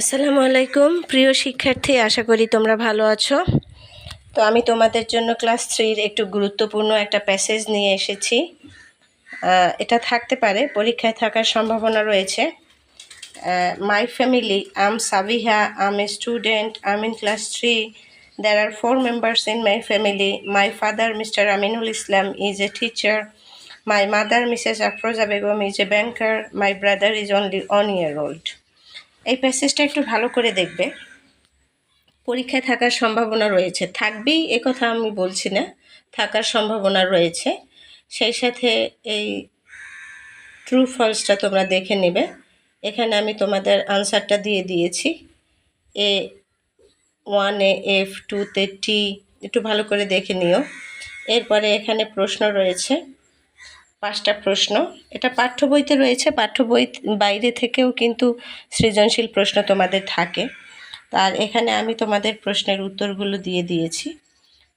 আসসালামু আলাইকুম। প্রিয় শিক্ষার্থী, আশা করি তোমরা ভালো আছো। তো আমি তোমাদের জন্য ক্লাস থ্রির একটু গুরুত্বপূর্ণ একটা প্যাসেজ নিয়ে এসেছি। এটা থাকতে পারে, পরীক্ষায় থাকার সম্ভাবনা রয়েছে। My family I'm Sabiha I'm a student I'm in class three there are four members in my family. My father mr aminul islam, is a teacher. My mother mrs afroza begum, is a banker. My brother is only one year old. এই প্যাসেজটা একটু ভালো করে দেখবে। পরীক্ষায় থাকার সম্ভাবনা রয়েছে। থাকবেই, এ কথা আমি বলছি না, থাকার সম্ভাবনা রয়েছে। সেই সাথে এই ট্রু ফলসটা তোমরা দেখে নেবে। এখানে আমি তোমাদের আনসারটা দিয়ে দিয়েছি। এ ওয়ান এ এফ টুতে টি একটু ভালো করে দেখে নিও। এরপরে এখানে প্রশ্ন রয়েছে পাঁচটা প্রশ্ন। এটা পাঠ্য বইতে রয়েছে, পাঠ্য বই বাইরে থেকেও কিন্তু সৃজনশীল প্রশ্ন তোমাদের থাকে। আর এখানে আমি তোমাদের প্রশ্নের উত্তরগুলো দিয়ে দিয়েছি।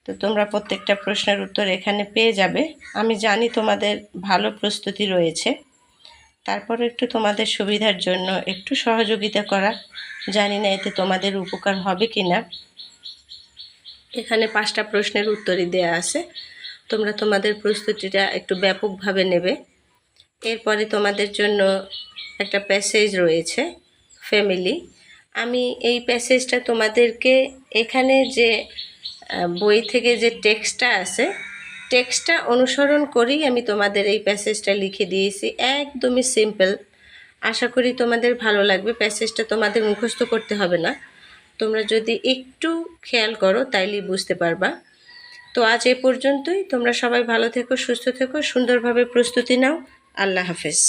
তো তোমরা প্রত্যেকটা প্রশ্নের উত্তর এখানে পেয়ে যাবে। আমি জানি তোমাদের ভালো প্রস্তুতি রয়েছে। তারপর একটু তোমাদের সুবিধার জন্য একটু সহযোগিতা করা। জানি না এতে তোমাদের উপকার হবে কি না এখানে পাঁচটা প্রশ্নের উত্তরই দেয়া আছে। তোমরা তোমাদের প্রস্তুতিটা একটু ব্যাপকভাবে নেবে। এরপরে তোমাদের জন্য একটা প্যাসেজ রয়েছে, ফ্যামিলি। আমি এই প্যাসেজটা তোমাদেরকে এখানে যে বই থেকে যে টেক্সটটা আছে, টেক্সটটা অনুসরণ করেই আমি তোমাদের এই প্যাসেজটা লিখে দিয়েছি। একদমই সিম্পল। আশা করি তোমাদের ভালো লাগবে। প্যাসেজটা তোমাদের মুখস্থ করতে হবে না। তোমরা যদি একটু খেয়াল করো, তাইলেই বুঝতে পারবা। তো আজ এ পর্যন্তই। তোমরা সবাই ভালো থেকো, সুস্থ থেকো, সুন্দরভাবে প্রস্তুতি নাও। আল্লাহ হাফেজ।